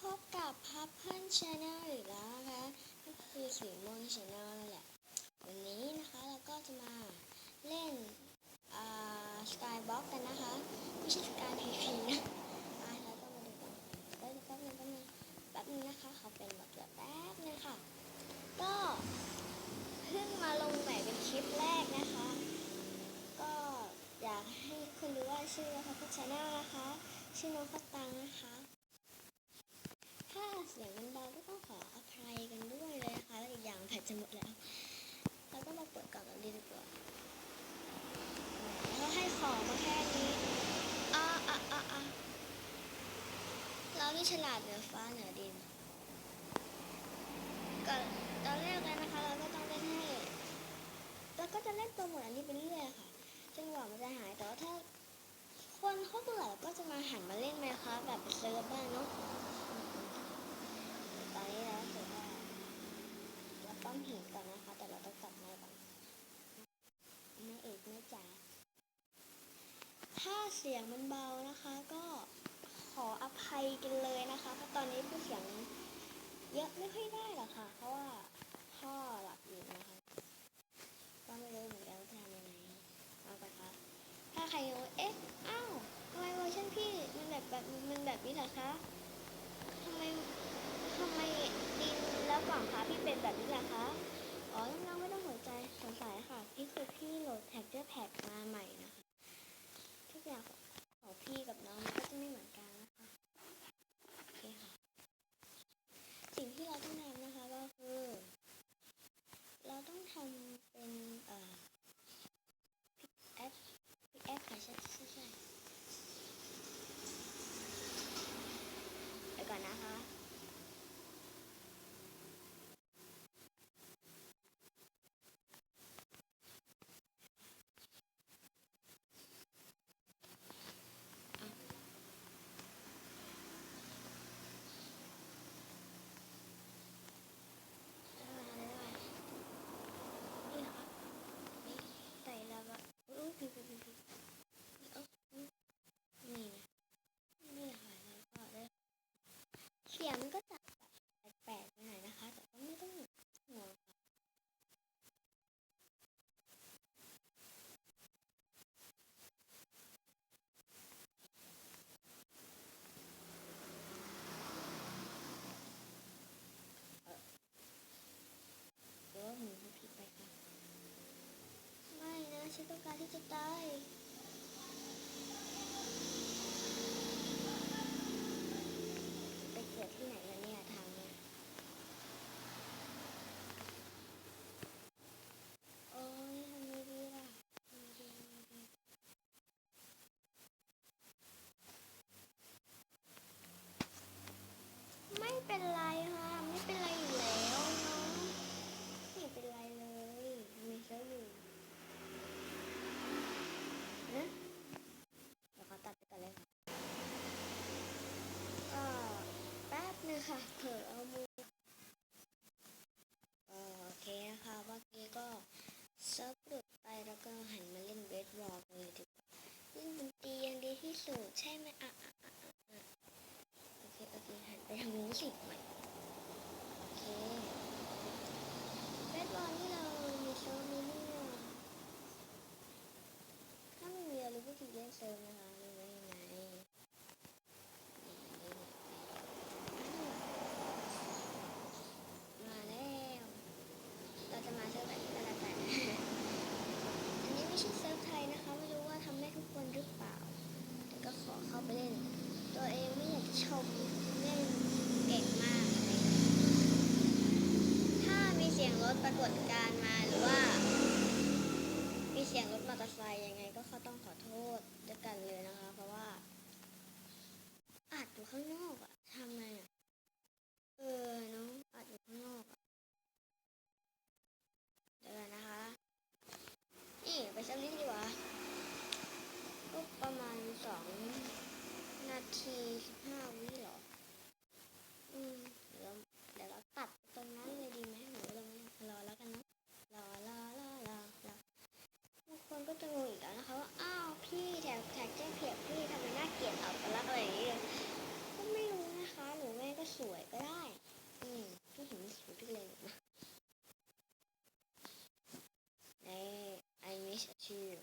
พบกับพับเพื่อนชาแนลอีกแล้วนะคะก็คือสีม่วงชาแนลนั่นแหละ วันนี้นะคะเราก็จะมาเล่นอ่าสกายบ็อกกันนะคะ ไม่ใช่สกายพีพีนะอะเราต้องมาดูกันแป๊บนึงแป๊บนึงแป๊บนึงแป๊บนึงนะคะเขาเป็นแบบเดี๋ยวแป๊บนึงค่ะ ก็เพิ่งมาลงใหม่เป็นคลิปแรกนะคะ ก็อยากให้คุณรู้ว่าชื่อว่าพับเพื่อนชาแนลนะคะ ชื่อน้องพัตตังนะคะ เสียงมันเบาก็ต้องขออภัยกันด้วยเลยนะคะ และอีกอย่างแผดจะหมดแล้ว เราก็มาเปิดกล่องกันดีกว่าแล้วให้ของมาแค่นี้อะอะอะอะเรานี่ฉลาดเหนือฟ้าเหนือดินก่อนตอนแรกเลยนะคะ เราก็ต้องเล่นให้เราก็จะเล่นโปรโมทอันนี้ไปเรื่อยค่ะจนกว่ามันจะหายแต่ว่าถ้าคนเขาเบื่อก็จะมาหันมาเล่นไหมคะแบบเป็นเซิร์ฟบ้างเนาะ ตอนนี้เราถือว่า ก้อนหินก่อนนะคะ แต่เราต้องกลับมาก่อนแม่เอกแม่จ๋าถ้าเสียงมันเบานะคะ ก็ขออภัยกันเลยนะคะเพราะตอนนี้ผู้เสียงเยอะไม่ค่อยได้หรอกค่ะ เพราะว่าพ่อหลับอยู่นะคะ ก็ไม่รู้เหมือนกันว่าจะทำยังไงเอาไปค่ะถ้าใครงงเอ๊ะอ้าวทำไมเวอร์ชันพี่มันแบบแบบมันแบบนี้เหรอคะทำไมทำไม แล้วฝั่งขาพี่เป็นแบบนี้แหละคะอ๋อน้องๆไม่ต้องหัวใจสงสัยค่ะ พี่คือพี่โหลดแท็กเจอร์แพ็กมาใหม่นะคะทุกอย่างของของพี่กับน้องมันก็จะไม่เหมือนกันนะคะ โอเคค่ะ สิ่งที่เราต้องทำนะคะก็คือ เราต้องทำเป็น เอ่อพิกแอคพิกแอคค่ะใช่ใช่ใช่เดี๋ยวก่อนนะคะ นี่ค่ะนี่ใส่แล้วก็อุ้ยพี่พี่พี่พี่เอ้าอุ๊ยนี่นะนี่ค่ะแล้วก็ได้เสียงมันก็จะแบบแปลกๆไปหน่อยนะคะ แต่ก็ไม่ต้องห่วงค่ะเดี๋ยวหนูพูดผิดไปค่ะ ไม่นะฉันต้องการที่จะตาย ไปเกิดที่ไหนแล้วเนี่ยทางเนี่ยโอ้ยทำไงดีล่ะทำไงดีทำไงดีไม่ เป็นไรค่ะไม่เป็นไรอยู่แล้วเนาะไม่เป็นไรเลยมีเชื้ออยู่นะเดี๋ยวขอตัดไปก่อนเลยค่ะก็แป๊บนึงค่ะเผลอเอา ดการมาหรือว่า มีเสียงรถมอเตอร์ไซค์ยังไงก็เขาต้องขอโทษด้วยกันเลยนะคะ เพราะว่าอาจอยู่ข้างนอกอะทำไงอะเออน้องอาจอยู่ข้างนอกอเดี๋ยวนะคะ นี่ไปสักนิดดีกว่าก็ประมาณสองนาทีสิบห้าวิ จชีพ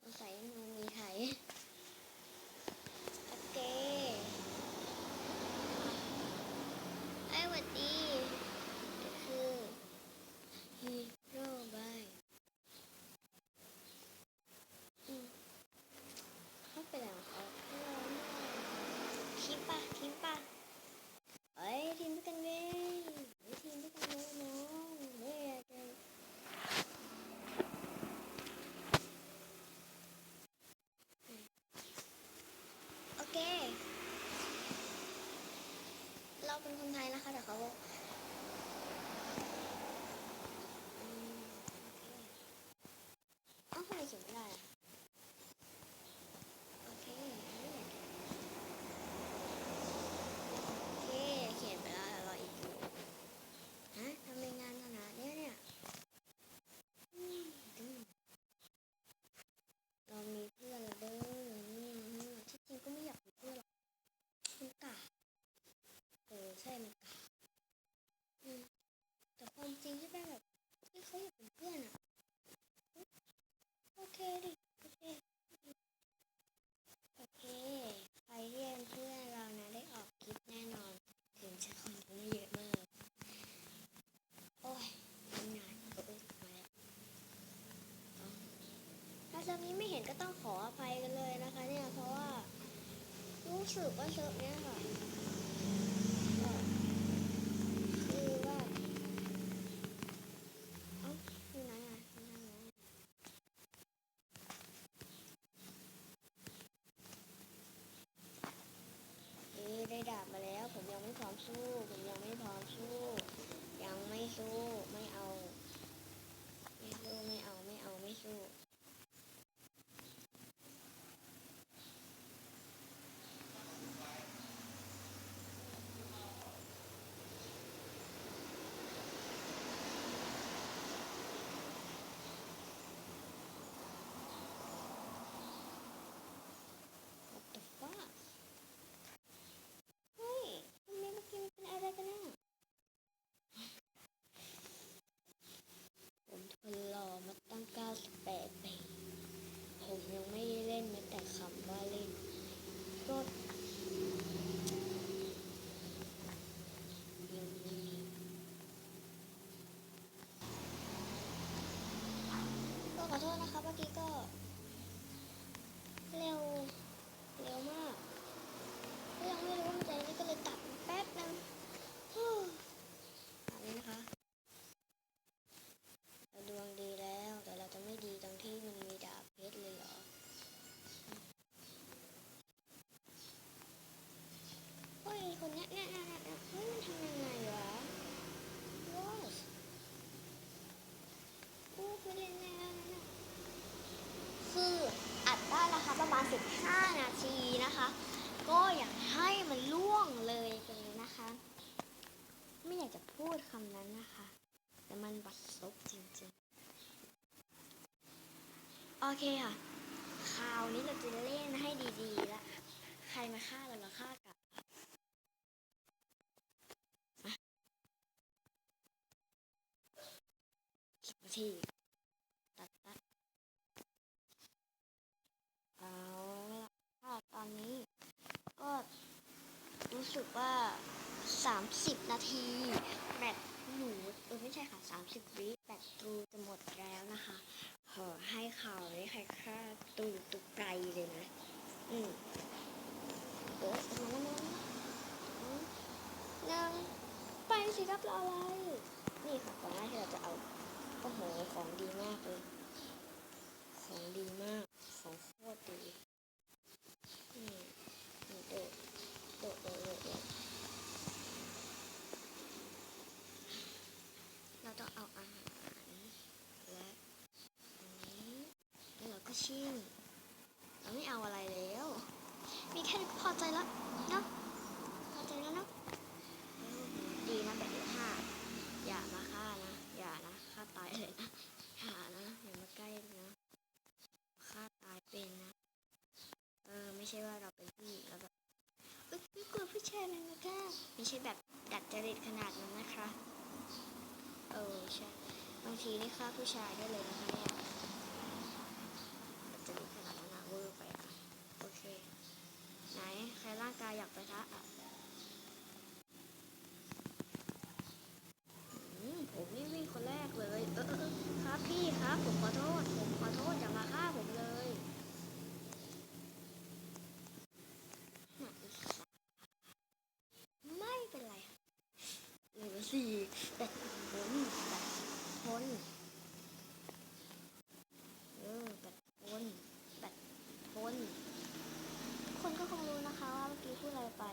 สงสัยมันมีไถโอเคไอ้หวัดดีคือฮีโร่บาเขาไปแล้วเขาคลิปปะคลิปปะ โอเคเอ้าทำไมเขียนไม่ได้อะโอเค โอเค เขียนไปแล้วรออีกอยู่ฮะทำในงานขนาดเนี้ยเนี่ยอืมอืมเรามีเพื่อนแล้วเด้อเนี่ยฮะที่จริงก็ไม่อยากมีเพื่อนหรอกมันกากเออใช่มันกากอืมแต่ความจริงที่แม่แบบที่เขาอยากเป็นเพื่อนอะโอเคดิโอเคโอเค ใครที่เป็นเพื่อนเรานะได้ออกคลิปแน่นอน ถึงจะคนดูไม่เยอะมาก โอ้ยมันนานเออมาแล้วเอาถ้าเซิ ร์ฟนี้ไม่เห็นก็ต้องขออภัยกันเลยนะคะ เนี่ยเพราะว่ารู้สึกว่าเซิร์ฟเนี้ยค่ะก็คือว่าเอ้าอยู่ไหนอะอยู่ไหนอะเอ๊ะได้ดาบมาแล้ว ผมยังไม่พร้อมสู้ ผมยังไม่พร้อมสู้ ยังไม่สู้ ไม่เอา ไม่สู้ ไม่เอา ไม่เอา ไม่สู้ What the fuck เฮ้ยทำไมเมื่อกี้มันเป็นอะไรกันน่ะ ผมทนรอมาตั้ง 98 ปี ผมยังไม่ได้เล่นแม้แต่คำว่าเล่นก็ยังไม่มี ก็ขอโทษนะคะเมื่อกี้ก็ เร็ว เร็วมากก็ยังไม่รู้ว่ามันจะนี่ก็เลยตัดแป๊บนึงฮู้อันนี้นะคะ เราดวงดีแล้ว แต่เราจะไม่ดีตรงที่มันมีดาบเพชรเลยเหรอ เฮ้ย คนเนี้ยเนี่ยเนี่ยเนี่ยเนี่ยเฮ้ย มันทำยังไงวะ What อู้ไม่ได้แน่นะเนี่ยคืออัดได้นะคะประมาณ 15 นาทีนะคะ ก็อยากให้มันล่วงเลยกันเลยนะคะ ไม่อยากจะพูดคำนั้นนะคะ แต่มันบัดซบจริงๆ โอเคค่ะ คราวนี้เราจะเล่นให้ดีๆละใครมาฆ่าเราเราฆ่ากลับสิบนาที ตัดตัดเอาละถ้าตอนนี้ ก็ รู้สึกว่า 30 นาทีแบตหนูเออไม่ใช่ค่ะ 30 วิแบตตูจะหมดแล้วนะคะ ขอให้ข่าวนี้ใครฆ่าตูตุกไกลเลยนะ อืมโอ้ยมาแล้วมาแล้วยังไปสิครับรออะไร นี่ค่ะก่อนหน้าที่เราจะเอาโอ้โหของดีมากเลย ของดีมาก ของโคตรดีนี่นี่โดดโดดโดดโดดโดดเราต้องเอาอาหาร และอันนี้แล้วเราก็ ชิมเราไม่เอาอะไรแล้ว มีแค่พอใจแล้วเนาะพอใจแล้วเนาะดีนะแบบห้าอย่ามาฆ่านะ อย่านะฆ่าตายเลยนะอย่านะอย่ามาใกล้นะฆ่าตายเป็นนะ เออไม่ใช่ว่าเราเป็นผู้หญิงแล้วแบบไม่กลัวผู้ชายเลยนะคะไม่ใช่แบบดัดจริตขนาดนั้นนะคะ เออใช่บางทีนี่ฆ่าผู้ชายได้เลยนะคะเนี่ย คนแรกเลย เออเออครับพี่ครับผมขอโทษ ผมขอโทษอย่ามาฆ่าผมเลยไม่เป็นไรหรือสี่แต่ผนแต่ผนเออแต่ผนแต่ผนคนก็คงรู้นะคะว่าเมื่อกี้พูดอะไรไป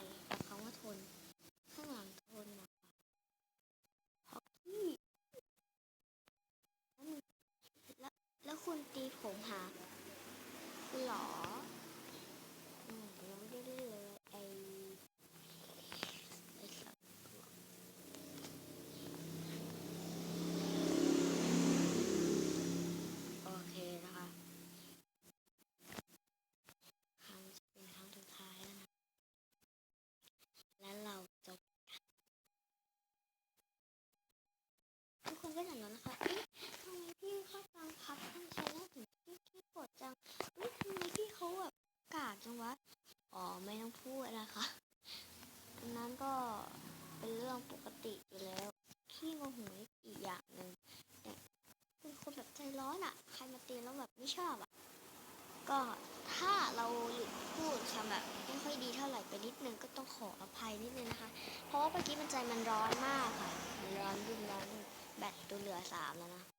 อ๋อไม่ต้องพูดนะคะอันนั้นก็เป็นเรื่องปกติอยู่แล้ว ขี้โมโหอีกอย่างหนึ่งเป็นคนแบบใจร้อนอะ่ะ ใครมาตีแล้วแบบไม่ชอบอะ่ะ ก็ถ้าเราหลุดพูดคำแบบไม่ค่อยดีเท่าไหร่ไปนิดนึงก็ต้องขออภัยนิดนึงนะคะ เพราะว่าเมื่อกี้มันใจมันร้อนมากค่ะมันร้อนรุนร้อนแบตตัวเหลือสามแล้วนะ